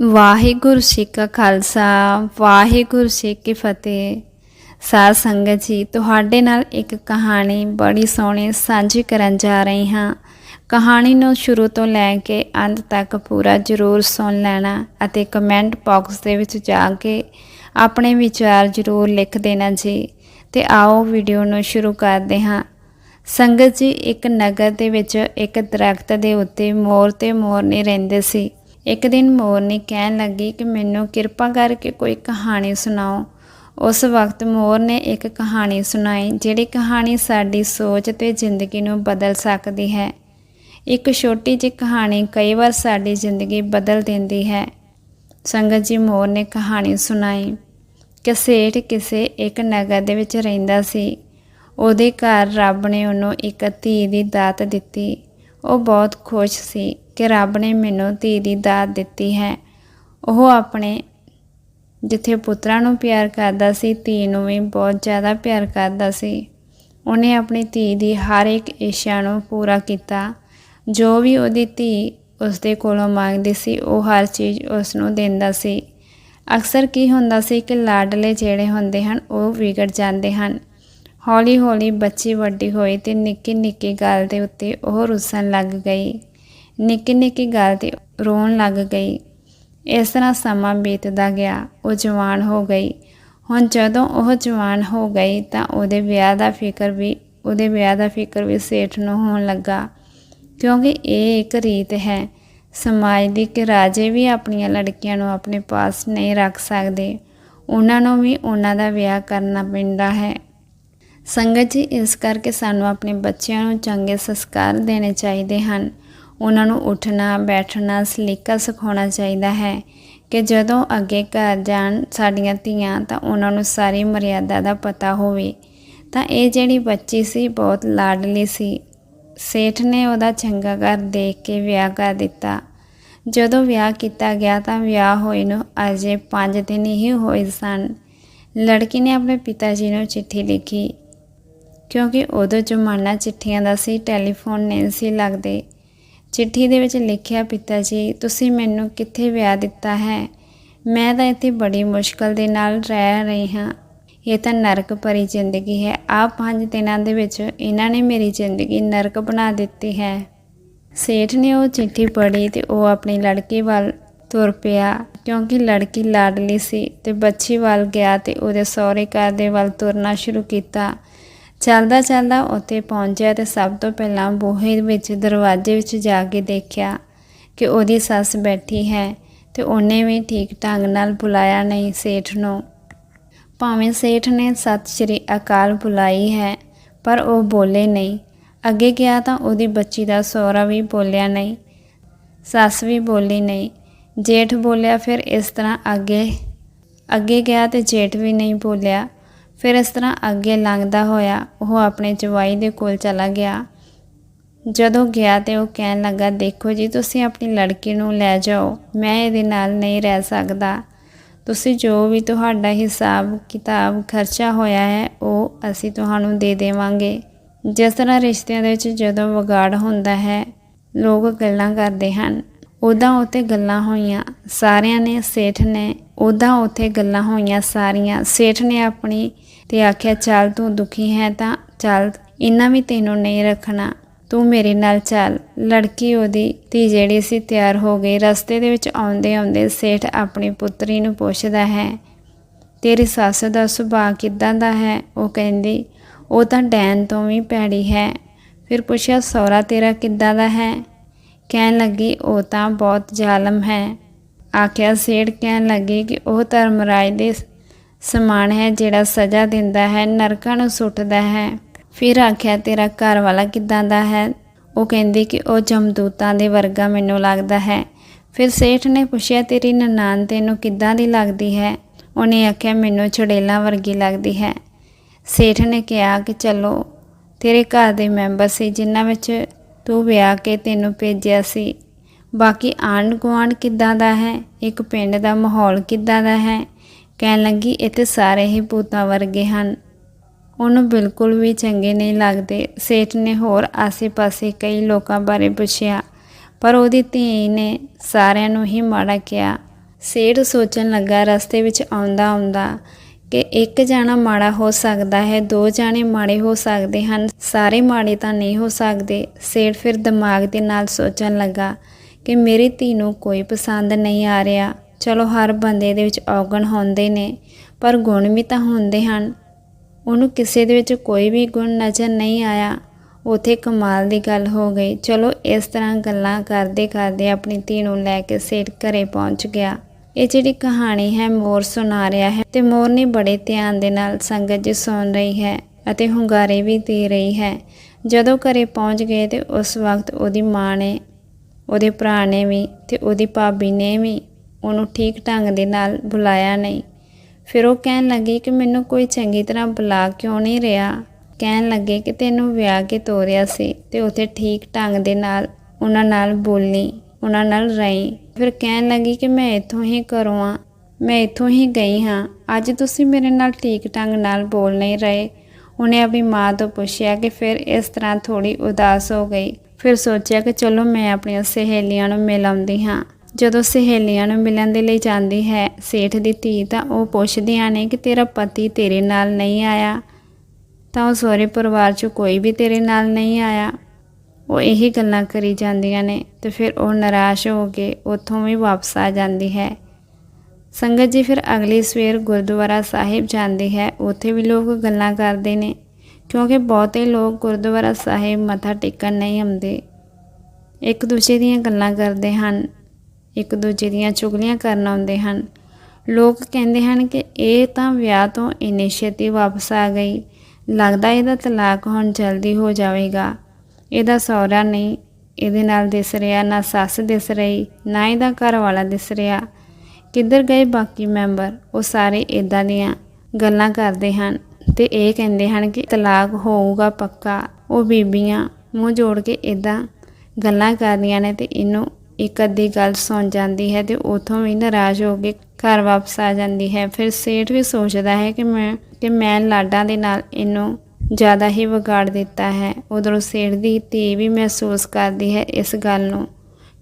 ਵਾਹਿਗੁਰੂ ਜੀ ਕਾ ਖਾਲਸਾ, ਵਾਹਿਗੁਰੂ ਜੀ ਕੀ ਫਤਿਹ। ਸਾਧ ਸੰਗਤ ਜੀ, ਤੁਹਾਡੇ ਨਾਲ ਇੱਕ ਕਹਾਣੀ ਬੜੀ ਸੋਹਣੀ ਸਾਂਝੀ ਕਰਨ ਜਾ ਰਹੀ ਹਾਂ। ਕਹਾਣੀ ਨੂੰ ਸ਼ੁਰੂ ਤੋਂ ਲੈ ਕੇ ਅੰਤ ਤੱਕ ਪੂਰਾ ਜ਼ਰੂਰ ਸੁਣ ਲੈਣਾ ਅਤੇ ਕਮੈਂਟ ਬਾਕਸ ਦੇ ਵਿੱਚ ਜਾ ਕੇ ਆਪਣੇ ਵਿਚਾਰ ਜ਼ਰੂਰ ਲਿਖ ਦੇਣਾ ਜੀ ਤੇ ਆਓ ਵੀਡੀਓ ਨੂੰ ਸ਼ੁਰੂ ਕਰਦੇ ਹਾਂ। ਸੰਗਤ ਜੀ, ਇੱਕ ਨਗਰ ਦੇ ਵਿੱਚ ਇੱਕ ਦਰਖਤ ਦੇ ਉੱਤੇ ਮੋਰ ਤੇ ਮੋਰਨੀ ਰਹਿੰਦੇ ਸੀ। ਇੱਕ ਦਿਨ ਮੋਰਨੀ ਕਹਿਣ ਲੱਗੀ ਕਿ ਮੈਨੂੰ ਕਿਰਪਾ ਕਰਕੇ ਕੋਈ ਕਹਾਣੀ ਸੁਣਾਓ। ਉਸ ਵਕਤ ਮੋਰ ਨੇ ਇੱਕ ਕਹਾਣੀ ਸੁਣਾਈ, ਜਿਹੜੀ ਕਹਾਣੀ ਸਾਡੀ ਸੋਚ ਤੇ ਜ਼ਿੰਦਗੀ ਨੂੰ ਬਦਲ ਸਕਦੀ ਹੈ। ਇੱਕ ਛੋਟੀ ਜਿਹੀ ਕਹਾਣੀ ਕਈ ਵਾਰ ਸਾਡੀ ਜ਼ਿੰਦਗੀ ਬਦਲ ਦਿੰਦੀ ਹੈ। ਸੰਗਤ ਜੀ ਮੋਰ ਨੇ ਕਹਾਣੀ ਸੁਣਾਈ। ਕਿ ਸੇਠ ਕਿਸੇ ਇੱਕ ਨਗਰ ਦੇ ਵਿੱਚ ਰਹਿੰਦਾ ਸੀ। ਉਹਦੇ ਘਰ ਰੱਬ ਨੇ ਉਹਨੂੰ ਇੱਕ ਧੀ ਦੀ ਦਾਤ ਦਿੱਤੀ। ਉਹ ਬਹੁਤ ਖੁਸ਼ ਸੀ ਕਿ ਰੱਬ ਨੇ ਮੈਨੂੰ ਧੀ ਦੀ ਦਾਤ ਦਿੱਤੀ ਹੈ। ਉਹ ਆਪਣੇ ਜਿੱਥੇ ਪੁੱਤਰਾਂ ਨੂੰ ਪਿਆਰ ਕਰਦਾ ਸੀ, ਧੀ ਨੂੰ ਵੀ ਬਹੁਤ ਜ਼ਿਆਦਾ ਪਿਆਰ ਕਰਦਾ ਸੀ। ਉਹਨੇ ਆਪਣੀ ਧੀ ਦੀ ਹਰ ਇੱਕ ਇੱਛਾ ਨੂੰ ਪੂਰਾ ਕੀਤਾ। ਜੋ ਵੀ ਉਹਦੀ ਧੀ ਉਸਦੇ ਕੋਲੋਂ ਮੰਗਦੀ ਸੀ, ਉਹ ਹਰ ਚੀਜ਼ ਉਸ ਨੂੰ ਦਿੰਦਾ ਸੀ। ਅਕਸਰ ਕੀ ਹੁੰਦਾ ਸੀ ਕਿ ਲਾਡਲੇ ਜਿਹੜੇ ਹੁੰਦੇ ਹਨ, ਉਹ ਵਿਗੜ ਜਾਂਦੇ ਹਨ। ਹੌਲੀ ਹੌਲੀ ਬੱਚੀ ਵੱਡੀ ਹੋਈ ਤੇ ਨਿੱਕੀ ਨਿੱਕੀ ਗੱਲ ਦੇ ਉੱਤੇ ਉਹ ਰੁੱਸਣ ਲੱਗ ਗਈ। ਨਿੱਕੀ ਨਿੱਕੀ ਗੱਲ ਤੇ ਰੋਣ ਲੱਗ ਗਈ। ਇਸ ਤਰ੍ਹਾਂ ਸਮਾਂ ਬੀਤਦਾ ਗਿਆ। ਉਹ ਜਵਾਨ ਹੋ ਗਈ। ਹੁਣ ਜਦੋਂ ਉਹ ਜਵਾਨ ਹੋ ਗਈ ਤਾਂ ਉਹਦੇ ਵਿਆਹ ਦਾ ਫਿਕਰ ਵੀ, ਉਹਦੇ ਵਿਆਹ ਦਾ ਫਿਕਰ ਵੀ ਸੇਠ ਨੂੰ ਹੋਣ ਲੱਗਾ। ਕਿਉਂਕਿ ਇਹ ਇੱਕ ਰੀਤ ਹੈ। ਸਮਾਜ ਦੇ ਕਿ ਰਾਜੇ ਵੀ ਆਪਣੀਆਂ ਲੜਕੀਆਂ ਨੂੰ ਆਪਣੇ ਪਾਸ ਨਹੀਂ ਰੱਖ ਸਕਦੇ। ਉਹਨਾਂ ਨੂੰ ਵੀ ਉਹਨਾਂ ਦਾ ਵਿਆਹ ਕਰਨਾ ਪੈਂਦਾ ਹੈ। ਸੰਗਤ ਜੀ, ਇਸ ਕਰਕੇ ਸਾਨੂੰ ਆਪਣੇ ਬੱਚਿਆਂ ਨੂੰ ਚੰਗੇ ਸੰਸਕਾਰ ਦੇਣੇ ਚਾਹੀਦੇ ਹਨ। ਉਹਨਾਂ ਨੂੰ ਉੱਠਣਾ, ਬੈਠਣਾ, ਸਲੀਕਾ ਸਿਖਾਉਣਾ ਚਾਹੀਦਾ ਹੈ ਕਿ ਜਦੋਂ ਅੱਗੇ ਘਰ ਜਾਣ ਸਾਡੀਆਂ ਧੀਆਂ ਤਾਂ ਉਹਨਾਂ ਨੂੰ ਸਾਰੀ ਮਰਿਆਦਾ ਦਾ ਪਤਾ ਹੋਵੇ। ਤਾਂ ਇਹ ਜਿਹੜੀ ਬੱਚੀ ਸੀ, ਬਹੁਤ ਲਾਡਲੀ ਸੀ। ਸੇਠ ਨੇ ਉਹਦਾ ਚੰਗਾ ਘਰ ਦੇਖ ਕੇ ਵਿਆਹ ਕਰ ਦਿੱਤਾ। ਜਦੋਂ ਵਿਆਹ ਕੀਤਾ ਗਿਆ ਤਾਂ ਵਿਆਹ ਹੋਏ ਨੂੰ ਅਜੇ 5 ਦਿਨ ਹੀ ਹੋਏ ਸਨ। ਲੜਕੀ ਨੇ ਆਪਣੇ ਪਿਤਾ ਜੀ ਨੂੰ ਚਿੱਠੀ ਲਿਖੀ ਕਿਉਂਕਿ ਉਦੋਂ ਜ਼ਮਾਨਾ ਚਿੱਠੀਆਂ ਦਾ ਸੀ, ਟੈਲੀਫੋਨ ਨਹੀਂ ਸੀ ਲੱਗਦੇ। ਚਿੱਠੀ ਦੇ ਵਿੱਚ ਲਿਖਿਆ, ਪਿਤਾ ਜੀ, ਤੁਸੀਂ ਮੈਨੂੰ ਕਿੱਥੇ ਵਿਆਹ ਦਿੱਤਾ ਹੈ? ਮੈਂ ਤਾਂ ਇੱਥੇ ਬੜੀ ਮੁਸ਼ਕਲ ਦੇ ਨਾਲ ਰਹਿ ਰਹੀ ਹਾਂ। ਇਹ ਤਾਂ ਨਰਕ ਭਰੀ ਜ਼ਿੰਦਗੀ ਹੈ। ਆ ਪੰਜ ਦਿਨਾਂ ਦੇ ਵਿੱਚ ਇਹਨਾਂ ਨੇ ਮੇਰੀ ਜ਼ਿੰਦਗੀ ਨਰਕ ਬਣਾ ਦਿੱਤੀ ਹੈ। ਸੇਠ ਨੇ ਉਹ ਚਿੱਠੀ ਪੜ੍ਹੀ ਤੇ ਉਹ ਆਪਣੀ ਲੜਕੀ ਵੱਲ ਤੁਰ ਪਿਆ। ਕਿਉਂਕਿ ਲੜਕੀ ਲਾਡਲੀ ਸੀ ਤੇ ਬੱਚੀ ਵੱਲ ਗਿਆ ਤੇ ਉਹਦੇ ਸਹੁਰੇ ਘਰ ਦੇ ਵੱਲ ਤੁਰਨਾ ਸ਼ੁਰੂ ਕੀਤਾ। ਚੱਲਦਾ ਚੱਲਦਾ ਉੱਥੇ ਪਹੁੰਚਿਆ ਤੇ ਸਭ ਤੋਂ ਪਹਿਲਾਂ ਬੂਹੇ ਵਿੱਚ ਦਰਵਾਜ਼ੇ ਵਿੱਚ ਜਾ ਕੇ ਦੇਖਿਆ ਕਿ ਉਹਦੀ ਸੱਸ ਬੈਠੀ ਹੈ ਤੇ ਉਹਨੇ ਵੀ ਠੀਕ ਢੰਗ ਨਾਲ ਬੁਲਾਇਆ ਨਹੀਂ ਸੇਠ ਨੂੰ। ਭਾਵੇਂ ਸੇਠ ਨੇ ਸਤਿ ਸ਼੍ਰੀ ਅਕਾਲ ਬੁਲਾਈ ਹੈ, ਪਰ ਉਹ ਬੋਲੇ ਨਹੀਂ। ਅੱਗੇ ਗਿਆ ਤਾਂ ਉਹਦੀ ਬੱਚੀ ਦਾ ਸਹੁਰਾ ਵੀ ਬੋਲਿਆ ਨਹੀਂ। ਸੱਸ ਵੀ ਬੋਲੀ ਨਹੀਂ। ਜੇਠ ਬੋਲਿਆ ਫਿਰ ਇਸ ਤਰ੍ਹਾਂ ਅੱਗੇ ਅੱਗੇ ਗਿਆ ਤੇ ਜੇਠ ਵੀ ਨਹੀਂ ਬੋਲਿਆ। ਫਿਰ ਇਸ ਤਰ੍ਹਾਂ ਅੱਗੇ ਲੰਘਦਾ ਹੋਇਆ ਉਹ ਆਪਣੇ ਜਵਾਈ ਦੇ ਕੋਲ ਚਲਾ ਗਿਆ। ਜਦੋਂ ਗਿਆ ਤੇ ਉਹ ਕਹਿਣ ਲੱਗਾ, ਦੇਖੋ ਜੀ, ਤੁਸੀਂ ਆਪਣੀ ਲੜਕੀ ਨੂੰ ਲੈ ਜਾਓ। ਮੈਂ ਇਹਦੇ ਨਾਲ ਨਹੀਂ ਰਹਿ ਸਕਦਾ। ਤੁਸੀਂ ਜੋ ਵੀ ਤੁਹਾਡਾ ਹਿਸਾਬ ਕਿਤਾਬ ਖਰਚਾ ਹੋਇਆ ਹੈ, ਉਹ ਅਸੀਂ ਤੁਹਾਨੂੰ ਦੇ ਦੇਵਾਂਗੇ। ਜਿਸ ਤਰ੍ਹਾਂ ਰਿਸ਼ਤਿਆਂ ਦੇ ਵਿੱਚ ਜਦੋਂ ਵਿਗਾੜ ਹੁੰਦਾ ਹੈ, ਲੋਕ ਗੱਲਾਂ ਕਰਦੇ ਹਨ। ਉਦਾਂ ਉੱਤੇ ਗੱਲਾਂ ਹੋਈਆਂ। ਸਾਰਿਆਂ ਨੇ, ਸੇਠ ਨੇ, ਉਦਾਂ ਉੱਥੇ ਗੱਲਾਂ ਹੋਈਆਂ ਸਾਰੀਆਂ। ਸੇਠ ਨੇ ਆਪਣੀ ਤੇ ਆਖਿਆ, ਚੱਲ ਤੂੰ ਦੁਖੀ ਹੈ ਤਾਂ ਚੱਲ ਇਹਨਾਂ ਵੀ ਤੈਨੂੰ ਨਹੀਂ ਰੱਖਣਾ। ਤੂੰ ਮੇਰੇ ਨਾਲ ਚੱਲ। ਲੜਕੀ ਉਹਦੀ ਧੀ ਜਿਹੜੀ ਸੀ ਤਿਆਰ ਹੋ ਗਈ। ਰਸਤੇ ਦੇ ਵਿੱਚ ਆਉਂਦੇ ਆਉਂਦੇ ਸੇਠ ਆਪਣੀ ਪੁੱਤਰੀ ਨੂੰ ਪੁੱਛਦਾ ਹੈ, ਤੇਰੀ ਸੱਸ ਦਾ ਸੁਭਾਅ ਕਿਦਾਂ ਦਾ ਹੈ? ਉਹ ਕਹਿੰਦੀ, ਉਹ ਤਾਂ ਡੈਨ ਤੋਂ ਵੀ ਪੈੜੀ ਹੈ। ਫਿਰ ਪੁੱਛਿਆ, ਸਹੁਰਾ ਤੇਰਾ ਕਿੱਦਾਂ ਦਾ ਹੈ? ਕਹਿਣ ਲੱਗੀ, ਉਹ ਤਾਂ ਬਹੁਤ ਜ਼ਾਲਮ ਹੈ। ਆਖਿਆ ਸੇਠ ਕਹਿਣ ਲੱਗੀ ਕਿ ਉਹ ਧਰਮਰਾਜ ਦੇ ਸਮਾਨ ਹੈ ਜਿਹੜਾ ਸਜ਼ਾ ਦਿੰਦਾ ਹੈ, ਨਰਕਾਂ ਨੂੰ ਸੁੱਟਦਾ ਹੈ। ਫਿਰ ਆਖਿਆ, ਤੇਰਾ ਘਰ ਵਾਲਾ ਕਿਦਾਂ ਦਾ ਹੈ? ਉਹ ਕਹਿੰਦੀ ਕਿ ਉਹ ਜਮਦੂਤਾਂ ਦੇ ਵਰਗਾ ਮੈਨੂੰ ਲੱਗਦਾ ਹੈ। ਫਿਰ ਸੇਠ ਨੇ ਪੁੱਛਿਆ, ਤੇਰੀ ਨਨਾਣ ਤੈਨੂੰ ਕਿੱਦਾਂ ਦੀ ਲੱਗਦੀ ਹੈ? ਉਹਨੇ ਆਖਿਆ, ਮੈਨੂੰ ਛੜੇਲਾਂ ਵਰਗੀ ਲੱਗਦੀ ਹੈ। ਸੇਠ ਨੇ ਕਿਹਾ ਕਿ, ਚਲੋ, ਤੇਰੇ ਘਰ ਦੇ ਮੈਂਬਰ ਸੀ, ਜਿਨ੍ਹਾਂ ਵਿੱਚ ਤੂੰ ਵਿਆਹ ਕੇ ਤੈਨੂੰ ਭੇਜਿਆ ਸੀ। ਬਾਕੀ ਆਂਢ ਗੁਆਂਢ ਕਿੱਦਾਂ ਦਾ ਹੈ? ਇੱਕ ਪਿੰਡ ਦਾ ਮਾਹੌਲ ਕਿੱਦਾਂ ਦਾ ਹੈ? ਕਹਿਣ ਲੱਗੀ, ਇੱਥੇ ਸਾਰੇ ਹੀ ਭੂਤਾਂ ਵਰਗੇ ਹਨ। ਉਹਨੂੰ ਬਿਲਕੁਲ ਵੀ ਚੰਗੇ ਨਹੀਂ ਲੱਗਦੇ। ਸੇਠ ਨੇ ਹੋਰ ਆਸੇ-ਪਾਸੇ ਕਈ ਲੋਕਾਂ ਬਾਰੇ ਪੁੱਛਿਆ, ਪਰ ਉਹਦੀ ਧੀ ਨੇ ਸਾਰਿਆਂ ਨੂੰ ਹੀ ਮਾੜਾ ਕਿਹਾ। ਸੇਠ ਸੋਚਣ ਲੱਗਾ, ਰਸਤੇ ਵਿੱਚ ਆਉਂਦਾ ਆਉਂਦਾ ਕਿ ਇੱਕ ਜਾਣਾ ਮਾੜਾ ਹੋ ਸਕਦਾ ਹੈ, ਦੋ ਜਾਣੇ ਮਾੜੇ ਹੋ ਸਕਦੇ ਹਨ। ਸਾਰੇ ਮਾੜੇ ਤਾਂ ਨਹੀਂ ਹੋ ਸਕਦੇ। ਸੇਠ ਫਿਰ ਦਿਮਾਗ ਦੇ ਨਾਲ ਸੋਚਣ ਲੱਗਾ ਕਿ ਮੇਰੀ ਧੀ ਨੂੰ ਕੋਈ ਪਸੰਦ ਨਹੀਂ ਆ ਰਿਹਾ। ਚਲੋ ਹਰ ਬੰਦੇ ਦੇ ਵਿੱਚ ਔਗਣ ਹੁੰਦੇ ਨੇ, ਪਰ ਗੁਣ ਵੀ ਤਾਂ ਹੁੰਦੇ ਹਨ। ਉਹਨੂੰ ਕਿਸੇ ਦੇ ਵਿੱਚ ਕੋਈ ਵੀ ਗੁਣ ਨਜ਼ਰ ਨਹੀਂ ਆਇਆ। ਉਥੇ ਕਮਾਲ ਦੀ ਗੱਲ ਹੋ ਗਈ। ਚਲੋ ਇਸ ਤਰ੍ਹਾਂ ਗੱਲਾਂ ਕਰਦੇ ਕਰਦੇ ਆਪਣੀ ਧੀ ਨੂੰ ਲੈ ਕੇ ਸੇਠ ਘਰੇ ਪਹੁੰਚ ਗਿਆ। ਇਹ ਜਿਹੜੀ ਕਹਾਣੀ ਹੈ, ਮੋਰ ਸੁਣਾ ਰਿਹਾ ਹੈ ਤੇ ਮੋਰ ਨੇ ਬੜੇ ਧਿਆਨ ਦੇ ਨਾਲ ਸੰਗਤ ਜੀ ਸੁਣ ਰਹੀ ਹੈ ਅਤੇ ਹੁੰਗਾਰੇ ਵੀ ਦੇ ਰਹੀ ਹੈ। ਜਦੋਂ ਘਰੇ ਪਹੁੰਚ ਗਏ ਤੇ ਉਸ ਵਕਤ ਉਹਦੀ ਮਾਂ ਨੇ, ਉਹਦੇ ਭਰਾ ਨੇ ਵੀ ਤੇ ਉਹਦੀ ਭਾਬੀ ਨੇ ਵੀ ਉਹਨੂੰ ਠੀਕ ਢੰਗ ਦੇ ਨਾਲ ਬੁਲਾਇਆ ਨਹੀਂ। ਫਿਰ ਉਹ ਕਹਿਣ ਲੱਗੀ ਕਿ ਮੈਨੂੰ ਕੋਈ ਚੰਗੀ ਤਰ੍ਹਾਂ ਬੁਲਾ ਕਿਉਂ ਨਹੀਂ ਰਿਹਾ? ਕਹਿਣ ਲੱਗੇ ਕਿ ਤੈਨੂੰ ਵਿਆਹ ਕੇ ਤੋਰਿਆ ਸੀ ਤੇ ਉਥੇ ਠੀਕ ਢੰਗ ਦੇ ਨਾਲ, ਉਹਨਾਂ ਨਾਲ ਬੋਲੀ, ਉਹਨਾਂ ਨਾਲ ਰਹੀ। ਫਿਰ ਕਹਿਣ ਲੱਗੀ ਕਿ ਮੈਂ ਇੱਥੋਂ ਹੀ ਘਰੋਂ ਆ, ਮੈਂ ਇੱਥੋਂ ਹੀ ਗਈ ਹਾਂ। ਅੱਜ ਤੁਸੀਂ ਮੇਰੇ ਨਾਲ ਠੀਕ ਢੰਗ ਨਾਲ ਬੋਲ ਨਹੀਂ ਰਹੇ। ਉਹਨੇ ਆਪਣੀ ਮਾਂ ਤੋਂ ਪੁੱਛਿਆ ਕਿ ਫਿਰ ਇਸ ਤਰ੍ਹਾਂ ਥੋੜੀ ਉਦਾਸ ਹੋ ਗਈ। ਫਿਰ ਸੋਚਿਆ ਕਿ ਚਲੋ ਮੈਂ ਆਪਣੀਆਂ ਸਹੇਲੀਆਂ ਨੂੰ ਮਿਲ ਆਉਂਦੀ ਹਾਂ। ਜਦੋਂ ਸਹੇਲੀਆਂ ਨੂੰ ਮਿਲਣ ਦੇ ਲਈ ਜਾਂਦੀ ਹੈ ਸੇਠ ਦੀ ਧੀ ਤਾਂ ਉਹ ਪੁੱਛਦੀਆਂ ਨੇ ਕਿ ਤੇਰਾ ਪਤੀ ਤੇਰੇ ਨਾਲ ਨਹੀਂ ਆਇਆ। ਤਾਂ ਉਹ ਸਹੁਰੇ ਪਰਿਵਾਰ 'ਚ ਕੋਈ ਵੀ ਤੇਰੇ ਨਾਲ ਨਹੀਂ ਆਇਆ। ਉਹ ਇਹੀ ਗੱਲਾਂ ਕਰੀ ਜਾਂਦੀਆਂ ਨੇ ਤੇ ਫਿਰ ਉਹ ਨਿਰਾਸ਼ ਹੋ ਕੇ ਉੱਥੋਂ ਵੀ ਵਾਪਸ ਆ ਜਾਂਦੀ ਹੈ। ਸੰਗਤ ਜੀ ਫਿਰ ਅਗਲੀ ਸਵੇਰ ਗੁਰਦੁਆਰਾ ਸਾਹਿਬ ਜਾਂਦੀ ਹੈ। ਉੱਥੇ ਵੀ ਲੋਕ ਗੱਲਾਂ ਕਰਦੇ ਨੇ, ਕਿਉਂਕਿ ਬਹੁਤੇ ਲੋਕ ਗੁਰਦੁਆਰਾ ਸਾਹਿਬ ਮੱਥਾ ਟੇਕਣ ਨਹੀਂ ਆਉਂਦੇ। ਇੱਕ ਦੂਜੇ ਦੀਆਂ ਗੱਲਾਂ ਕਰਦੇ ਹਨ, ਇੱਕ ਦੂਜੇ ਦੀਆਂ ਚੁਗਲੀਆਂ ਕਰਨ ਆਉਂਦੇ ਹਨ। ਲੋਕ ਕਹਿੰਦੇ ਹਨ ਕਿ ਇਹ ਤਾਂ ਵਿਆਹ ਤੋਂ ਇੰਨੀ ਛੇਤੀ ਵਾਪਸ ਆ ਗਈ। ਲੱਗਦਾ ਇਹਦਾ ਤਲਾਕ ਹੁਣ ਜਲਦੀ ਹੋ ਜਾਵੇਗਾ। ਇਹਦਾ ਸਹੁਰਾ ਨਹੀਂ, ਇਹਦੇ ਨਾਲ ਦਿਸ ਰਿਹਾ ਨਾ ਸੱਸ ਦਿਸ ਰਹੀ, ਨਾ ਇਹਦਾ ਘਰ ਵਾਲਾ ਦਿਸ ਰਿਹਾ। ਕਿੱਧਰ ਗਏ ਬਾਕੀ ਮੈਂਬਰ? ਉਹ ਸਾਰੇ ਇਦਾਂ ਦੀਆਂ ਗੱਲਾਂ ਕਰਦੇ ਹਨ ਤੇ ਇਹ ਕਹਿੰਦੇ ਹਨ ਕਿ ਤਲਾਕ ਹੋਊਗਾ ਪੱਕਾ। ਉਹ ਬੀਬੀਆਂ ਮੂੰਹ ਜੋੜ ਕੇ ਇਦਾਂ ਗੱਲਾਂ ਕਰਦੀਆਂ ਨੇ ਤੇ ਇਹਨੂੰ ਇੱਕ ਅੱਧੀ ਗੱਲ ਸੁਣ ਜਾਂਦੀ ਹੈ ਤੇ ਉਥੋਂ ਵੀ ਨਾਰਾਜ਼ ਹੋ ਕੇ ਘਰ ਵਾਪਸ ਆ ਜਾਂਦੀ ਹੈ। ਫਿਰ ਸੇਠ ਵੀ ਸੋਚਦਾ ਹੈ ਕਿ ਮੈਂ ਕਿ ਮੈਂ ਲਾਡਾਂ ਦੇ ਨਾਲ ਇਹਨੂੰ ਜ਼ਿਆਦਾ ਹੀ ਵਿਗਾੜ ਦਿੱਤਾ ਹੈ। ਉਧਰੋਂ ਸੇਠ ਦੀ ਧੀ ਵੀ ਮਹਿਸੂਸ ਕਰਦੀ ਹੈ ਇਸ ਗੱਲ ਨੂੰ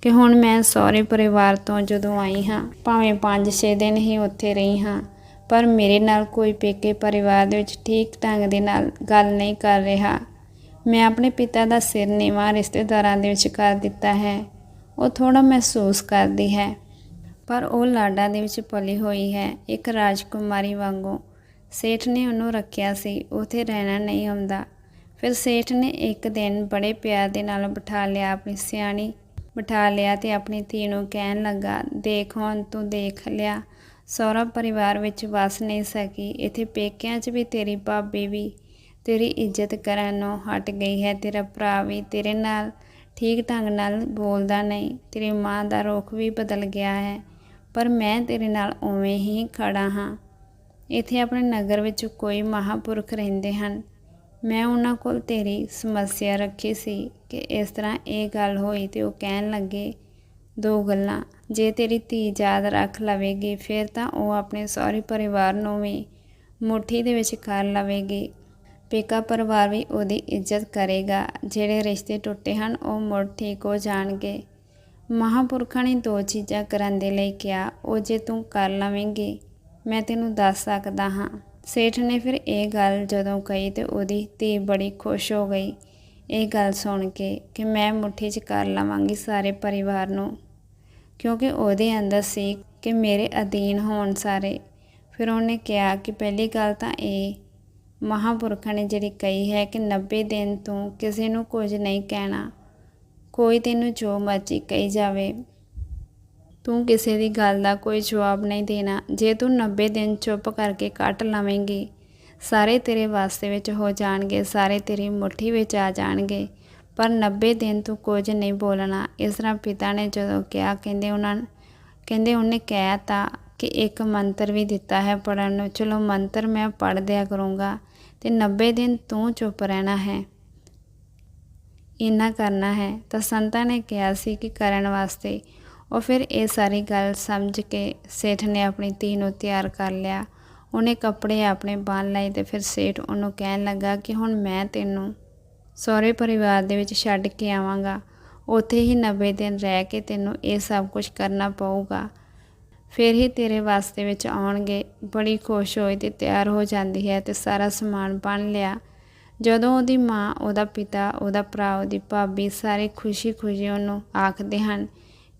ਕਿ ਹੁਣ ਮੈਂ ਸਹੁਰੇ ਪਰਿਵਾਰ ਤੋਂ ਜਦੋਂ ਆਈ ਹਾਂ, ਭਾਵੇਂ 5-6 ਦਿਨ ਹੀ ਉੱਥੇ ਰਹੀ ਹਾਂ, ਪਰ ਮੇਰੇ ਨਾਲ ਕੋਈ ਪੇਕੇ ਪਰਿਵਾਰ ਦੇ ਵਿੱਚ ਠੀਕ ਢੰਗ ਦੇ ਨਾਲ ਗੱਲ ਨਹੀਂ ਕਰ ਰਿਹਾ। ਮੈਂ ਆਪਣੇ ਪਿਤਾ ਦਾ ਸਿਰ ਨੀਵਾਂ ਰਿਸ਼ਤੇਦਾਰਾਂ ਦੇ ਵਿੱਚ ਕਰ ਦਿੱਤਾ ਹੈ। ਉਹ ਥੋੜਾ ਮਹਿਸੂਸ ਕਰਦੀ ਹੈ, ਪਰ ਉਹ ਲਾਡਾ ਦੇ ਵਿੱਚ ਪਲੀ ਹੋਈ ਹੈ, ਇੱਕ ਰਾਜਕੁਮਾਰੀ ਵਾਂਗੂ। ਸੇਠ ਨੇ ਉਹਨੂੰ ਰੱਖਿਆ ਸੀ, ਉਥੇ ਰਹਿਣਾ ਨਹੀਂ ਆਉਂਦਾ। ਫਿਰ ਸੇਠ ਨੇ ਇੱਕ ਦਿਨ ਬੜੇ ਪਿਆਰ ਦੇ ਨਾਲ ਬਿਠਾ ਲਿਆ ਆਪਣੀ ਸਿਆਣੀ, ਬਿਠਾ ਲਿਆ ਤੇ ਆਪਣੀ ਧੀ ਨੂੰ ਕਹਿਣ ਲੱਗਾ, ਦੇਖ ਹੁਣ ਤੂੰ ਦੇਖ ਲਿਆ, ਸਹੁਰਾ ਪਰਿਵਾਰ ਵਿੱਚ ਵਸ ਨਹੀਂ ਸਕੀ, ਇਥੇ ਪੇਕਿਆਂ 'ਚ ਵੀ ਤੇਰੀ ਭਾਬੀ ਵੀ ਤੇਰੀ ਇੱਜ਼ਤ ਕਰਨ ਨੂੰ ਹਟ ਗਈ ਹੈ, ਤੇਰਾ ਭਰਾ ਵੀ ਤੇਰੇ ਨਾਲ ਠੀਕ ਢੰਗ ਨਾਲ ਬੋਲਦਾ ਨਹੀਂ, ਤੇਰੀ ਮਾਂ ਦਾ ਰੁਖ ਵੀ ਬਦਲ ਗਿਆ ਹੈ, ਪਰ ਮੈਂ ਤੇਰੇ ਨਾਲ ਉਵੇਂ ਹੀ ਖੜਾ ਹਾਂ। ਇੱਥੇ ਆਪਣੇ ਨਗਰ ਵਿੱਚ ਕੋਈ ਮਹਾਪੁਰਖ ਰਹਿੰਦੇ ਹਨ। ਮੈਂ ਉਹਨਾਂ ਕੋਲ ਤੇਰੀ ਸਮੱਸਿਆ ਰੱਖੀ ਸੀ ਕਿ ਇਸ ਤਰ੍ਹਾਂ ਇਹ ਗੱਲ ਹੋਈ ਤੇ ਉਹ ਕਹਿਣ ਲੱਗੇ, ਦੋ ਗੱਲਾਂ, ਜੇ ਤੇਰੀ ਧੀ ਯਾਦ ਰੱਖ ਲਵੇਗੀ, ਫਿਰ ਤਾਂ ਉਹ ਆਪਣੇ ਸਹੁਰੇ ਪਰਿਵਾਰ ਨੂੰ ਵੀ ਮੁੱਠੀ ਦੇ ਵਿੱਚ ਕਰ ਲਵੇਗੀ। ਪੇਕਾ ਪਰਿਵਾਰ ਵੀ ਉਹਦੀ ਇੱਜ਼ਤ ਕਰੇਗਾ। ਜਿਹੜੇ ਰਿਸ਼ਤੇ ਟੁੱਟੇ ਹਨ, ਉਹ ਮੁੜ ਠੀਕ ਹੋ ਜਾਣਗੇ। ਮਹਾਪੁਰਖਾਂ ਨੇ ਦੋ ਚੀਜ਼ਾਂ ਕਰਨ ਦੇ ਲਈ ਕਿਹਾ, ਉਹ ਜੇ ਤੂੰ ਕਰ ਲਵੇਂਗੀ ਮੈਂ ਤੈਨੂੰ ਦੱਸ ਸਕਦਾ ਹਾਂ। ਸੇਠ ਨੇ ਫਿਰ ਇਹ ਗੱਲ ਜਦੋਂ ਕਹੀ ਤੇ ਉਹਦੀ ਧੀ ਬੜੀ ਖੁਸ਼ ਹੋ ਗਈ। ਇਹ ਗੱਲ ਸੁਣ ਕੇ ਕਿ ਮੈਂ ਮੁੱਠੀ 'ਚ ਕਰ ਲਵਾਂਗੀ ਸਾਰੇ ਪਰਿਵਾਰ ਨੂੰ, ਕਿਉਂਕਿ ਉਹਦੇ ਅੰਦਰ ਸੀ ਕਿ ਮੇਰੇ ਅਧੀਨ ਹੋਣ ਸਾਰੇ। ਫਿਰ ਉਹਨੇ ਕਿਹਾ ਕਿ ਪਹਿਲੀ ਗੱਲ ਤਾਂ ਇਹ, ਮਹਾਪੁਰਖਾਂ ਨੇ ਜਿਹੜੀ ਕਹੀ ਹੈ ਕਿ 90 ਦਿਨ ਤੋਂ ਕਿਸੇ ਨੂੰ ਕੁਝ ਨਹੀਂ ਕਹਿਣਾ, ਕੋਈ ਤੈਨੂੰ ਜੋ ਮਰਜ਼ੀ ਕਹੀ ਜਾਵੇ। ਤੂੰ ਕਿਸੇ ਦੀ ਗੱਲ ਦਾ ਕੋਈ ਜਵਾਬ ਨਹੀਂ ਦੇਣਾ। ਜੇ ਤੂੰ 90 ਦਿਨ ਚੁੱਪ ਕਰਕੇ ਕੱਟ ਲਵੇਂਗੀ, ਸਾਰੇ ਤੇਰੇ ਵਾਸਤੇ ਵਿੱਚ ਹੋ ਜਾਣਗੇ, ਸਾਰੇ ਤੇਰੀ ਮੁੱਠੀ ਵਿੱਚ ਆ ਜਾਣਗੇ। ਪਰ 90 ਦਿਨ ਤੂੰ ਕੁਝ ਨਹੀਂ ਬੋਲਣਾ। ਇਸ ਤਰ੍ਹਾਂ ਪਿਤਾ ਨੇ ਜਦੋਂ ਕਿਹਾ, ਕਹਿੰਦੇ ਉਹਨਾਂ ਕਹਿੰਦੇ ਉਹਨੇ ਕਹਿ ਤਾ ਕਿ ਇੱਕ ਮੰਤਰ ਵੀ ਦਿੱਤਾ ਹੈ ਪੜਨ ਨੂੰ। ਚਲੋ ਮੰਤਰ ਮੈਂ ਪੜ ਦਿਆ ਕਰੂੰਗਾ ਤੇ 90 ਦਿਨ ਤੂੰ ਚੁੱਪ ਰਹਿਣਾ ਹੈ। ਇੰਨਾ ਕਰਨਾ ਹੈ। ਤਾਂ ਸੰਤਾਂ ਨੇ ਕਿਹਾ ਸੀ ਕਿ ਕਰਨ ਵਾਸਤੇ ਉਹ ਫਿਰ ਇਹ ਸਾਰੀ ਗੱਲ ਸਮਝ ਕੇ ਸੇਠ ਨੇ ਆਪਣੀ ਧੀ ਨੂੰ ਤਿਆਰ ਕਰ ਲਿਆ। ਉਹਨੇ ਕੱਪੜੇ ਆਪਣੇ ਬੰਨ ਲਏ ਤੇ ਫਿਰ ਸੇਠ ਉਹਨੂੰ ਕਹਿਣ ਲੱਗਾ ਕਿ ਹੁਣ ਮੈਂ ਤੈਨੂੰ ਸਹੁਰੇ ਪਰਿਵਾਰ ਦੇ ਵਿੱਚ ਛੱਡ ਕੇ ਆਵਾਂਗਾ। ਉੱਥੇ ਹੀ 90 ਦਿਨ ਰਹਿ ਕੇ ਤੈਨੂੰ ਇਹ ਸਭ ਕੁਝ ਕਰਨਾ ਪਊਗਾ। ਫਿਰ ਹੀ ਤੇਰੇ ਵਾਸਤੇ ਵਿੱਚ ਆਉਣਗੇ। ਬੜੀ ਖੁਸ਼ ਹੋਈ ਤੇ ਤਿਆਰ ਹੋ ਜਾਂਦੀ ਹੈ ਤੇ ਸਾਰਾ ਸਮਾਨ ਬਣ ਲਿਆ। ਜਦੋਂ ਉਹਦੀ ਮਾਂ, ਉਹਦਾ ਪਿਤਾ, ਉਹਦਾ ਭਰਾ, ਉਹਦੀ ਭਾਬੀ ਸਾਰੇ ਖੁਸ਼ੀ-ਖੁਸ਼ੀ ਉਹਨੂੰ ਆਖਦੇ ਹਨ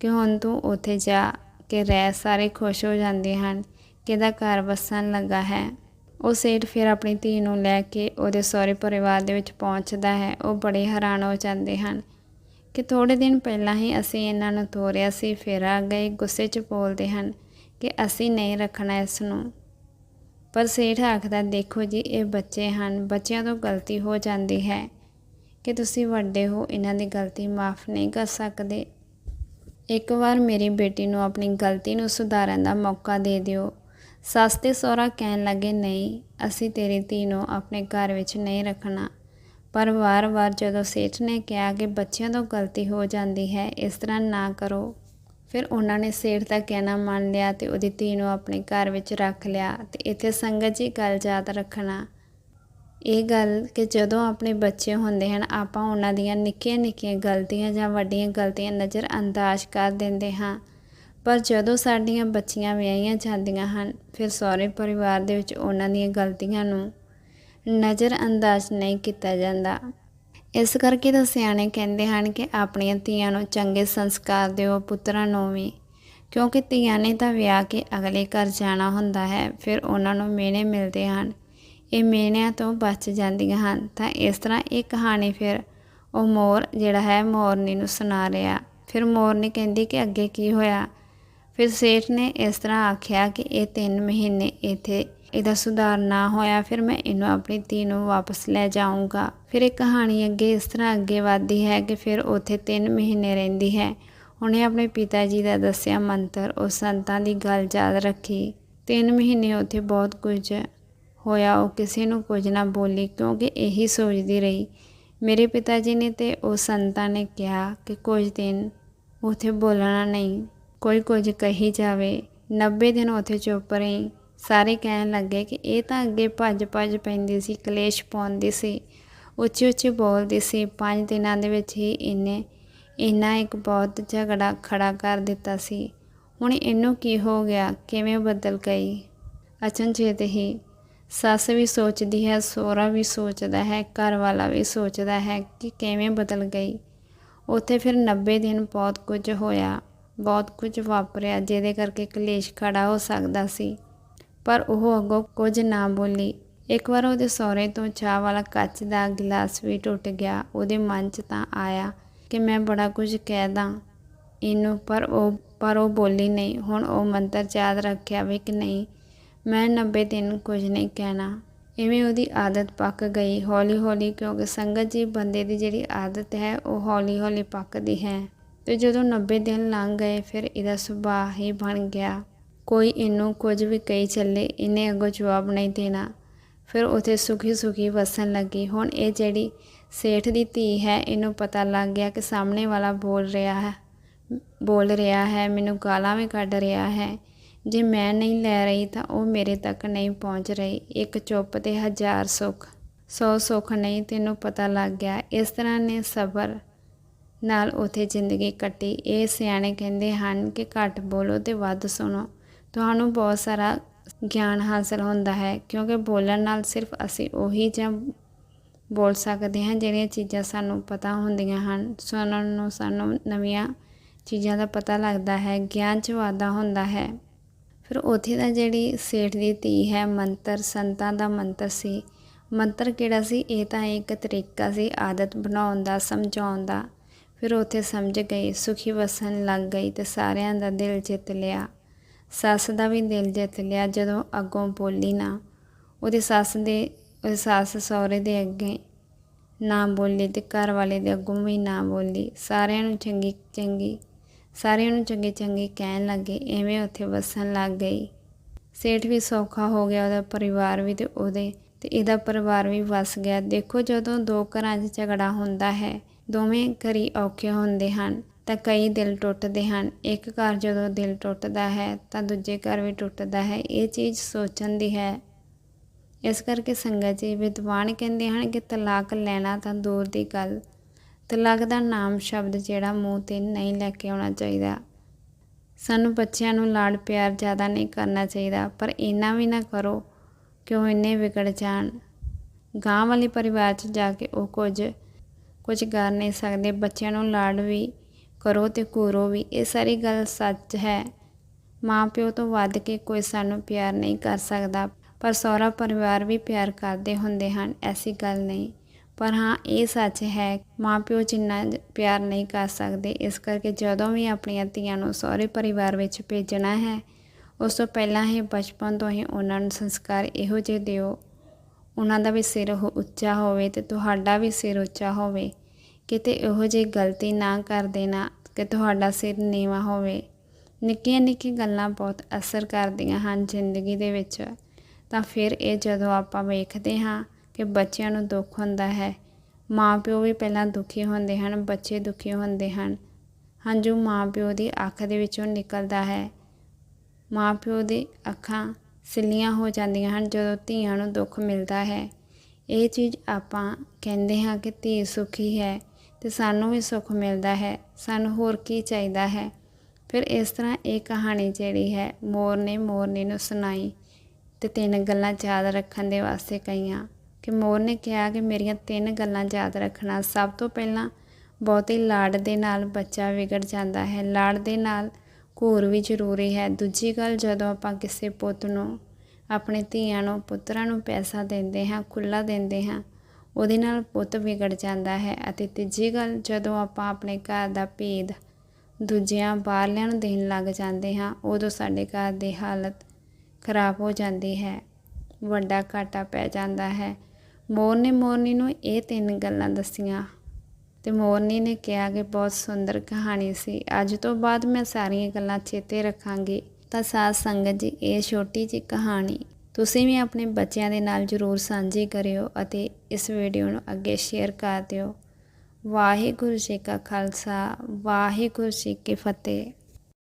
ਕਿ ਹੁਣ ਤੂੰ ਉੱਥੇ ਜਾ ਕੇ ਰਹਿ, ਸਾਰੇ ਖੁਸ਼ ਹੋ ਜਾਂਦੇ ਹਨ ਕਿ ਇਹਦਾ ਘਰ ਵਸਣ ਲੱਗਾ ਹੈ। ਉਹ ਸੇਠ ਫਿਰ ਆਪਣੀ ਧੀ ਨੂੰ ਲੈ ਕੇ ਉਹਦੇ ਸਹੁਰੇ ਪਰਿਵਾਰ ਦੇ ਵਿੱਚ ਪਹੁੰਚਦਾ ਹੈ। ਉਹ ਬੜੇ ਹੈਰਾਨ ਹੋ ਜਾਂਦੇ ਹਨ ਕਿ ਥੋੜੇ ਦਿਨ ਪਹਿਲਾਂ ਹੀ ਅਸੀਂ ਇਹਨਾਂ ਨੂੰ ਤੋਰਿਆ ਸੀ, ਫਿਰ ਆ ਗਏ, ਗੁੱਸੇ 'ਚ ਬੋਲਦੇ ਹਨ ਕਿ ਅਸੀਂ ਨਹੀਂ ਰੱਖਣਾ ਇਸ ਨੂੰ। ਪਰ ਸੇਠ ਆਖਦਾ, ਦੇਖੋ ਜੀ, ਇਹ ਬੱਚੇ ਹਨ, ਬੱਚਿਆਂ ਤੋਂ ਗਲਤੀ ਹੋ ਜਾਂਦੀ ਹੈ ਕਿ ਤੁਸੀਂ ਵੱਡੇ ਹੋ, ਇਹਨਾਂ ਦੀ ਗਲਤੀ ਮਾਫ ਨਹੀਂ ਕਰ ਸਕਦੇ। ਇੱਕ ਵਾਰ ਮੇਰੀ ਬੇਟੀ ਨੂੰ ਆਪਣੀ ਗਲਤੀ ਨੂੰ ਸੁਧਾਰਨ ਦਾ ਮੌਕਾ ਦੇ ਦਿਓ। ਸੱਸ ਤੇ ਸਹੁਰਾ ਕਹਿਣ ਲੱਗੇ, ਨਹੀਂ, ਅਸੀਂ ਤੇਰੀ ਧੀ ਨੂੰ ਆਪਣੇ ਘਰ ਵਿੱਚ ਨਹੀਂ ਰੱਖਣਾ। ਪਰ ਵਾਰ-ਵਾਰ ਜਦੋਂ ਸੇਠ ਨੇ ਕਿਹਾ ਕਿ ਬੱਚਿਆਂ ਤੋਂ ਗਲਤੀ ਹੋ ਜਾਂਦੀ ਹੈ, ਇਸ ਤਰ੍ਹਾਂ ਨਾ ਕਰੋ। ਫਿਰ ਉਹਨਾਂ ਨੇ ਸੇਠ ਦਾ ਕਹਿਣਾ ਮੰਨ ਲਿਆ ਤੇ ਉਹਦੀ ਧੀ ਨੂੰ ਆਪਣੇ ਘਰ ਵਿੱਚ ਰੱਖ ਲਿਆ ਤੇ ਇੱਥੇ ਸੰਗਤ ਜੀ ਗੱਲ ਯਾਦ ਰੱਖਣਾ। ਇਹ ਗੱਲ ਕਿ ਜਦੋਂ ਆਪਣੇ ਬੱਚੇ ਹੁੰਦੇ ਹਨ, ਆਪਾਂ ਉਹਨਾਂ ਦੀਆਂ ਨਿੱਕੀਆਂ-ਨਿੱਕੀਆਂ ਗਲਤੀਆਂ ਜਾਂ ਵੱਡੀਆਂ ਗਲਤੀਆਂ ਨਜ਼ਰ ਅੰਦਾਜ਼ ਕਰ ਦਿੰਦੇ ਹਾਂ। ਪਰ ਜਦੋਂ ਸਾਡੀਆਂ ਬੱਚੀਆਂ ਵਿਆਹੀਆਂ ਜਾਂਦੀਆਂ ਹਨ, ਫਿਰ ਸਹੁਰੇ ਪਰਿਵਾਰ ਦੇ ਵਿੱਚ ਉਹਨਾਂ ਦੀਆਂ ਗਲਤੀਆਂ ਨੂੰ ਨਜ਼ਰ ਅੰਦਾਜ਼ ਨਹੀਂ ਕੀਤਾ ਜਾਂਦਾ। ਇਸ ਕਰਕੇ ਤਾਂ ਸਿਆਣੇ ਕਹਿੰਦੇ ਹਨ ਕਿ ਆਪਣੀਆਂ ਧੀਆਂ ਨੂੰ ਚੰਗੇ ਸੰਸਕਾਰ ਦਿਓ, ਪੁੱਤਰਾਂ ਨੂੰ ਵੀ। ਕਿਉਂਕਿ ਧੀਆਂ ਨੇ ਤਾਂ ਵਿਆਹ ਕੇ ਅਗਲੇ ਘਰ ਜਾਣਾ ਹੁੰਦਾ ਹੈ, ਫਿਰ ਉਹਨਾਂ ਨੂੰ ਮਿਹਣੇ ਮਿਲਦੇ ਹਨ। ਇਹ ਮੇਨਿਆਂ ਤੋਂ ਬਚ ਜਾਂਦੀਆਂ ਹਨ। ਤਾਂ ਇਸ ਤਰ੍ਹਾਂ ਇਹ ਕਹਾਣੀ ਫਿਰ ਉਹ ਮੋਰ ਜਿਹੜਾ ਹੈ, ਮੋਰਨੀ ਨੂੰ ਸੁਣਾ ਰਿਹਾ। ਫਿਰ ਮੋਰਨੀ ਕਹਿੰਦੀ ਕਿ ਅੱਗੇ ਕੀ ਹੋਇਆ? ਫਿਰ ਸੇਠ ਨੇ ਇਸ ਤਰ੍ਹਾਂ ਆਖਿਆ ਕਿ ਇਹ 3 ਮਹੀਨੇ ਇੱਥੇ ਇਹਦਾ ਸੁਧਾਰ ਨਾ ਹੋਇਆ, ਫਿਰ ਮੈਂ ਇਹਨੂੰ ਆਪਣੀ ਧੀ ਨੂੰ ਵਾਪਸ ਲੈ ਜਾਊਂਗਾ। ਫਿਰ ਇਹ ਕਹਾਣੀ ਅੱਗੇ ਇਸ ਤਰ੍ਹਾਂ ਅੱਗੇ ਵਧਦੀ ਹੈ ਕਿ ਫਿਰ ਉੱਥੇ 3 ਮਹੀਨੇ ਰਹਿੰਦੀ ਹੈ। ਉਹਨੇ ਆਪਣੇ ਪਿਤਾ ਜੀ ਦਾ ਦੱਸਿਆ ਮੰਤਰ, ਉਹ ਸੰਤਾਂ ਦੀ ਗੱਲ ਯਾਦ ਰੱਖੀ। 3 ਮਹੀਨੇ ਉੱਥੇ ਬਹੁਤ ਕੁਝ ਹੋਇਆ, ਉਹ ਕਿਸੇ ਨੂੰ ਕੁਝ ਨਾ ਬੋਲੀ ਕਿਉਂਕਿ ਇਹੀ ਸੋਚਦੀ ਰਹੀ। ਮੇਰੇ ਪਿਤਾ ਜੀ ਨੇ ਤੇ ਉਹ ਸੰਤਾਂ ਨੇ ਕਿਹਾ ਕਿ ਕੁਝ ਦਿਨ ਉੱਥੇ ਬੋਲਣਾ ਨਹੀਂ, ਕੋਈ ਕੁਝ ਕਹੀ ਜਾਵੇ। 90 ਦਿਨ ਉੱਥੇ ਚੁੱਪ ਰਹੀ। ਸਾਰੇ ਕਹਿਣ ਲੱਗੇ ਕਿ ਇਹ ਤਾਂ ਅੱਗੇ ਭੱਜ ਭੱਜ ਪੈਂਦੀ ਸੀ, ਕਲੇਸ਼ ਪਾਉਂਦੀ ਸੀ ਉੱਚੀ ਉੱਚੀ ਬੋਲਦੀ ਸੀ। ਪੰਜ ਦਿਨਾਂ ਦੇ ਵਿੱਚ ਹੀ ਇਹਨੇ ਇਹਨਾਂ ਇੱਕ ਬਹੁਤ ਝਗੜਾ ਖੜਾ ਕਰ ਦਿੱਤਾ ਸੀ। ਹੁਣ ਇਹਨੂੰ ਕੀ ਹੋ ਗਿਆ? ਕਿਵੇਂ ਬਦਲ ਗਈ? ਅਚਨਚੇਤ ਹੀ ਸੱਸ ਵੀ ਸੋਚਦੀ ਹੈ, ਸੋਹਰਾ ਵੀ ਸੋਚਦਾ ਹੈ ਘਰ ਵਾਲਾ ਵੀ ਸੋਚਦਾ ਹੈ ਕਿ ਕਿਵੇਂ ਬਦਲ ਗਈ। ਉੱਥੇ ਫਿਰ 90 ਦਿਨ ਬਹੁਤ ਕੁਝ ਹੋਇਆ। ਬਹੁਤ ਕੁਝ ਵਾਪਰਿਆ ਜਿਹਦੇ ਕਰਕੇ ਕਲੇਸ਼ ਖੜਾ ਹੋ ਸਕਦਾ ਸੀ। ਪਰ ਉਹ ਅੱਗੋਂ ਕੁਝ ਨਾ ਬੋਲੀ। ਇੱਕ ਵਾਰ ਉਹਦੇ ਸਹੁਰੇ ਤੋਂ ਚਾਹ ਵਾਲਾ ਕੱਚ ਦਾ ਗਲਾਸ ਵੀ ਟੁੱਟ ਗਿਆ। ਉਹਦੇ ਮਨ 'ਚ ਤਾਂ ਆਇਆ ਕਿ ਮੈਂ ਬੜਾ ਕੁਝ ਕਹਿ ਦਾਂ ਇਹਨੂੰ, ਪਰ ਉਹ ਪਰ ਉਹ ਬੋਲੀ ਨਹੀਂ। ਹੁਣ ਉਹ ਮੰਤਰ ਯਾਦ ਰੱਖਿਆ ਵੀ ਕਿ ਨਹੀਂ। ਮੈਂ 90 ਦਿਨ ਕੁਝ ਨਹੀਂ ਕਹਿਣਾ। ਇਵੇਂ ਉਹਦੀ ਆਦਤ ਪੱਕ ਗਈ। ਹੌਲੀ ਹੌਲੀ ਕਿਉਂਕਿ ਸੰਗਤ ਜੀ ਬੰਦੇ ਦੀ ਜਿਹੜੀ ਆਦਤ ਹੈ, ਉਹ ਹੌਲੀ ਹੌਲੀ ਪੱਕਦੀ ਹੈ। ਤੇ ਜਦੋਂ 90 ਦਿਨ ਲੰਘ ਗਏ, ਫਿਰ ਇਹਦਾ ਸੁਭਾਅ ਹੀ ਬਣ ਗਿਆ। ਕੋਈ ਇਹਨੂੰ ਕੁਝ ਵੀ ਕਹੀ ਚੱਲੇ, ਇਹਨੇ ਅੱਗੋਂ ਜਵਾਬ ਨਹੀਂ ਦੇਣਾ। ਫਿਰ ਉਥੇ ਸੁਖੀ ਸੁਖੀ ਵਸਣ ਲੱਗੀ। ਹੁਣ ਇਹ ਜਿਹੜੀ ਸੇਠ ਦੀ ਧੀ ਹੈ, ਇਹਨੂੰ ਪਤਾ ਲੱਗ ਗਿਆ ਕਿ ਸਾਹਮਣੇ ਵਾਲਾ ਬੋਲ ਰਿਹਾ ਹੈ, ਬੋਲ ਰਿਹਾ ਹੈ, ਮੈਨੂੰ ਗਾਲਾਂ ਵੀ ਕੱਢ ਰਿਹਾ ਹੈ। ਜੇ ਮੈਂ ਨਹੀਂ ਲੈ ਰਹੀ ਤਾਂ ਉਹ ਮੇਰੇ ਤੱਕ ਨਹੀਂ ਪਹੁੰਚ ਰਹੀ। ਇੱਕ ਚੁੱਪ ਤੇ ਹਜ਼ਾਰ ਸੁੱਖ। ਸੌ ਸੁੱਖ ਨਹੀਂ, ਤੈਨੂੰ ਪਤਾ ਲੱਗ ਗਿਆ। ਇਸ ਤਰ੍ਹਾਂ ਨੇ ਸਬਰ ਨਾਲ ਉਥੇ ਜ਼ਿੰਦਗੀ ਕੱਟੀ। ਇਹ ਸਿਆਣੇ ਕਹਿੰਦੇ ਹਨ ਕਿ ਘੱਟ ਬੋਲੋ ਤੇ ਵੱਧ ਸੁਣੋ। ਤੁਹਾਨੂੰ ਬਹੁਤ ਸਾਰਾ ਗਿਆਨ ਹਾਸਲ ਹੁੰਦਾ ਹੈ, ਕਿਉਂਕਿ ਬੋਲਣ ਨਾਲ ਸਿਰਫ ਅਸੀਂ ਉਹੀ ਜਾਂ ਬੋਲ ਸਕਦੇ ਹਾਂ ਜਿਹੜੀਆਂ ਚੀਜ਼ਾਂ ਸਾਨੂੰ ਪਤਾ ਹੁੰਦੀਆਂ ਹਨ। ਸੁਣਨ ਨੂੰ ਸਾਨੂੰ ਨਵੀਆਂ ਚੀਜ਼ਾਂ ਦਾ ਪਤਾ ਲੱਗਦਾ ਹੈ, ਗਿਆਨ 'ਚ ਵਾਧਾ ਹੁੰਦਾ ਹੈ। ਫਿਰ ਉੱਥੇ ਦਾ ਜਿਹੜੀ ਸੇਠ ਦੀ ਧੀ ਹੈ, ਮੰਤਰ, ਸੰਤਾਂ ਦਾ ਮੰਤਰ ਸੀ। ਮੰਤਰ ਕਿਹੜਾ ਸੀ? ਇਹ ਤਾਂ ਇੱਕ ਤਰੀਕਾ ਸੀ ਆਦਤ ਬਣਾਉਣ ਦਾ, ਸਮਝਾਉਣ ਦਾ। ਫਿਰ ਉੱਥੇ ਸਮਝ ਗਈ, ਸੁਖੀ ਵਸਣ ਲੱਗ ਗਈ ਤੇ ਸਾਰਿਆਂ ਦਾ ਦਿਲ ਜਿੱਤ ਲਿਆ। ਸੱਸ ਦਾ ਵੀ ਦਿਲ ਜਿੱਤ ਲਿਆ ਜਦੋਂ ਅੱਗੋਂ ਬੋਲੀ ਨਾ। ਉਹਦੇ ਸੱਸ ਦੇ, ਉਹਦੀ ਸੱਸ ਸਹੁਰੇ ਦੇ ਅੱਗੇ ਨਾ ਬੋਲੀ ਤੇ ਘਰ ਵਾਲੇ ਦੇ ਅੱਗੋਂ ਵੀ ਨਾ ਬੋਲੀ। ਸਾਰਿਆਂ ਨੂੰ ਚੰਗੀ ਚੰਗੀ ਸਾਰਿਆਂ ਨੂੰ ਚੰਗੇ ਚੰਗੇ ਕਹਿਣ ਲੱਗੇ, ਐਵੇਂ ਉੱਥੇ ਵਸਣ ਲੱਗ ਗਈ। ਸੇਠ ਵੀ ਸੌਖਾ ਹੋ ਗਿਆ ਉਹਦਾ ਪਰਿਵਾਰ ਵੀ ਤੇ ਉਹਦੇ ਤੇ ਇਹਦਾ ਪਰਿਵਾਰ ਵੀ ਵਸ ਗਿਆ। ਦੇਖੋ ਜਦੋਂ ਦੋ ਘਰਾਂ 'ਚ ਝਗੜਾ ਹੁੰਦਾ ਹੈ, ਦੋਵੇਂ ਘਰੀ ਔਖੇ ਹੁੰਦੇ ਹਨ, ਤਾਂ ਕਈ ਦਿਲ ਟੁੱਟਦੇ ਹਨ। ਇੱਕ ਘਰ ਜਦੋਂ ਦਿਲ ਟੁੱਟਦਾ ਹੈ, ਤਾਂ ਦੂਜੇ ਘਰ ਵੀ ਟੁੱਟਦਾ ਹੈ। ਇਹ ਚੀਜ਼ ਸੋਚਣ ਦੀ ਹੈ। ਇਸ ਕਰਕੇ ਸੰਗਤ ਜੀ ਵਿਦਵਾਨ ਕਹਿੰਦੇ ਹਨ ਕਿ ਤਲਾਕ ਲੈਣਾ ਤਾਂ ਦੂਰ ਦੀ ਗੱਲ ਤਲਾਕ ਦਾ ਨਾਮ ਸ਼ਬਦ ਜਿਹੜਾ ਮੂੰਹ ਤੇ ਨਹੀਂ ਲੈ ਕੇ ਆਉਣਾ ਚਾਹੀਦਾ। ਸਾਨੂੰ ਬੱਚਿਆਂ ਨੂੰ ਲਾਡ ਪਿਆਰ ਜ਼ਿਆਦਾ ਨਹੀਂ ਕਰਨਾ ਚਾਹੀਦਾ, ਪਰ ਇੰਨਾ ਵੀ ਨਾ ਕਰੋ ਕਿ ਉਹ ਇੰਨੇ ਵਿਗੜ ਜਾਣ। ਗਾਂ ਵਾਲੇ ਪਰਿਵਾਰ 'ਚ ਜਾ ਕੇ ਉਹ ਕੁਝ ਕੁਝ ਕਰ ਨਹੀਂ ਸਕਦੇ। ਬੱਚਿਆਂ ਨੂੰ ਲਾਡ ਵੀ ਕਰੋ ਤੇ ਘੂਰੋ ਵੀ। ਇਹ ਸਾਰੀ ਗੱਲ ਸੱਚ ਹੈ। ਮਾਂ ਪਿਓ ਤੋਂ ਵੱਧ ਕੇ ਕੋਈ ਸਾਨੂੰ ਪਿਆਰ ਨਹੀਂ ਕਰ ਸਕਦਾ, ਪਰ ਸਹੁਰਾ ਪਰਿਵਾਰ ਵੀ ਪਿਆਰ ਕਰਦੇ ਹੁੰਦੇ ਹਨ। ਐਸੀ ਗੱਲ ਨਹੀਂ। ਪਰ ਹਾਂ, ਇਹ ਸੱਚ ਹੈ ਮਾਂ ਪਿਓ ਜਿੰਨਾ ਪਿਆਰ ਨਹੀਂ ਕਰ ਸਕਦੇ, ਇਸ ਕਰਕੇ ਜਦੋਂ ਵੀ ਆਪਣੀਆਂ ਧੀਆਂ ਨੂੰ ਸਹੁਰੇ ਪਰਿਵਾਰ ਵਿੱਚ ਭੇਜਣਾ ਹੈ, ਉਸ ਤੋਂ ਪਹਿਲਾਂ ਹੀ ਬਚਪਨ ਤੋਂ ਹੀ ਉਹਨਾਂ ਨੂੰ ਸੰਸਕਾਰ ਇਹੋ ਜਿਹੇ ਦਿਓ। ਉਹਨਾਂ ਦਾ ਵੀ ਸਿਰ ਉਹ ਉੱਚਾ ਹੋਵੇ ਤੇ ਤੁਹਾਡਾ ਵੀ ਸਿਰ ਉੱਚਾ ਹੋਵੇ। ਕਿਤੇ ਇਹੋ ਜਿਹੀ ਗਲਤੀ ਨਾ ਕਰ ਦੇਣਾ ਕਿ ਤੁਹਾਡਾ ਸਿਰ ਨੀਵਾਂ ਹੋਵੇ। ਨਿੱਕੀਆਂ ਨਿੱਕੀਆਂ ਗੱਲਾਂ ਬਹੁਤ ਅਸਰ ਕਰਦੀਆਂ ਹਨ ਜ਼ਿੰਦਗੀ ਦੇ ਵਿੱਚ। ਤਾਂ ਫਿਰ ਇਹ ਜਦੋਂ ਆਪਾਂ ਵੇਖਦੇ ਹਾਂ ਕਿ ਬੱਚਿਆਂ ਨੂੰ ਦੁੱਖ ਹੁੰਦਾ ਹੈ। ਮਾਂ ਪਿਓ ਵੀ ਪਹਿਲਾਂ ਦੁਖੀ ਹੁੰਦੇ ਹਨ, ਬੱਚੇ ਦੁਖੀ ਹੁੰਦੇ ਹਨ। ਹੰਝੂ ਮਾਂ ਪਿਓ ਦੀ ਅੱਖ ਦੇ ਵਿੱਚੋਂ ਨਿਕਲਦਾ ਹੈ। ਮਾਂ ਪਿਓ ਦੀ ਅੱਖਾਂ ਸਿੱਲੀਆਂ ਹੋ ਜਾਂਦੀਆਂ ਹਨ ਜਦੋਂ ਧੀਆਂ ਨੂੰ ਦੁੱਖ ਮਿਲਦਾ ਹੈ। ਇਹ ਚੀਜ਼ ਆਪਾਂ ਕਹਿੰਦੇ ਹਾਂ ਕਿ ਧੀ ਸੁਖੀ ਹੈ ਤੇ ਸਾਨੂੰ ਵੀ ਸੁੱਖ ਮਿਲਦਾ ਹੈ। ਸਾਨੂੰ ਹੋਰ ਕੀ ਚਾਹੀਦਾ ਹੈ? ਫਿਰ ਇਸ ਤਰ੍ਹਾਂ ਇਹ ਕਹਾਣੀ ਜਿਹੜੀ ਹੈ ਮੋਰਨੇ ਮੋਰਨੇ ਨੂੰ ਸੁਣਾਈ ਤੇ ਤਿੰਨ ਗੱਲਾਂ ਯਾਦ ਰੱਖਣ ਦੇ ਵਾਸਤੇ ਕਹੀਆਂ। ਕਿ ਮੋਰ ਨੇ ਕਿਹਾ ਕਿ ਮੇਰੀਆਂ ਤਿੰਨ ਗੱਲਾਂ ਯਾਦ ਰੱਖਣਾ। ਸਭ ਤੋਂ ਪਹਿਲਾਂ ਬਹੁਤੇ ਲਾੜ ਦੇ ਨਾਲ ਬੱਚਾ ਵਿਗੜ ਜਾਂਦਾ ਹੈ। ਲਾੜ ਦੇ ਨਾਲ ਘੂਰ ਵੀ ਜ਼ਰੂਰੀ ਹੈ। ਦੂਜੀ ਗੱਲ, ਜਦੋਂ ਆਪਾਂ ਕਿਸੇ ਪੁੱਤ ਨੂੰ, ਆਪਣੇ ਧੀਆਂ ਨੂੰ, ਪੁੱਤਰਾਂ ਨੂੰ ਪੈਸਾ ਦਿੰਦੇ ਹਾਂ ਖੁੱਲਾ ਦਿੰਦੇ ਹਾਂ, ਉਹਦੇ ਨਾਲ ਪੁੱਤ ਵਿਗੜ ਜਾਂਦਾ ਹੈ। ਅਤੇ ਤੀਜੀ ਗੱਲ, ਜਦੋਂ ਆਪਾਂ ਆਪਣੇ ਘਰ ਦਾ ਭੇਦ ਦੂਜਿਆਂ ਬਾਹਰਲਿਆਂ ਨੂੰ ਦੇਣ ਲੱਗ ਜਾਂਦੇ ਹਾਂ, ਉਦੋਂ ਸਾਡੇ ਘਰ ਦੀ ਹਾਲਤ ਖਰਾਬ ਹੋ ਜਾਂਦੀ ਹੈ। ਵੱਡਾ ਘਾਟਾ ਪੈ ਜਾਂਦਾ ਹੈ। ਮੋਰ ਨੇ ਮੋਰਨੀ ਨੂੰ ਇਹ ਤਿੰਨ ਗੱਲਾਂ ਦੱਸੀਆਂ ਤੇ ਮੋਰਨੀ ਨੇ ਕਿਹਾ ਕਿ ਬਹੁਤ ਸੁੰਦਰ ਕਹਾਣੀ ਸੀ। ਅੱਜ ਤੋਂ ਬਾਅਦ ਮੈਂ ਸਾਰੀਆਂ ਗੱਲਾਂ ਚੇਤੇ ਰੱਖਾਂਗੀ। ਤਾਂ ਸਾਧ ਸੰਗਤ ਜੀ, ਇਹ ਛੋਟੀ ਜਿਹੀ ਕਹਾਣੀ ਤੁਸੀਂ ਵੀ ਆਪਣੇ ਬੱਚਿਆਂ ਦੇ ਨਾਲ ਜ਼ਰੂਰ ਸਾਂਝੀ ਕਰਿਓ ਅਤੇ ਇਸ ਵੀਡੀਓ ਨੂੰ ਅੱਗੇ ਸ਼ੇਅਰ ਕਰ ਦਿਓ। ਵਾਹਿਗੁਰੂ ਜੀ ਕਾ ਖਾਲਸਾ, ਵਾਹਿਗੁਰੂ ਜੀ ਕੀ ਫਤਿਹ।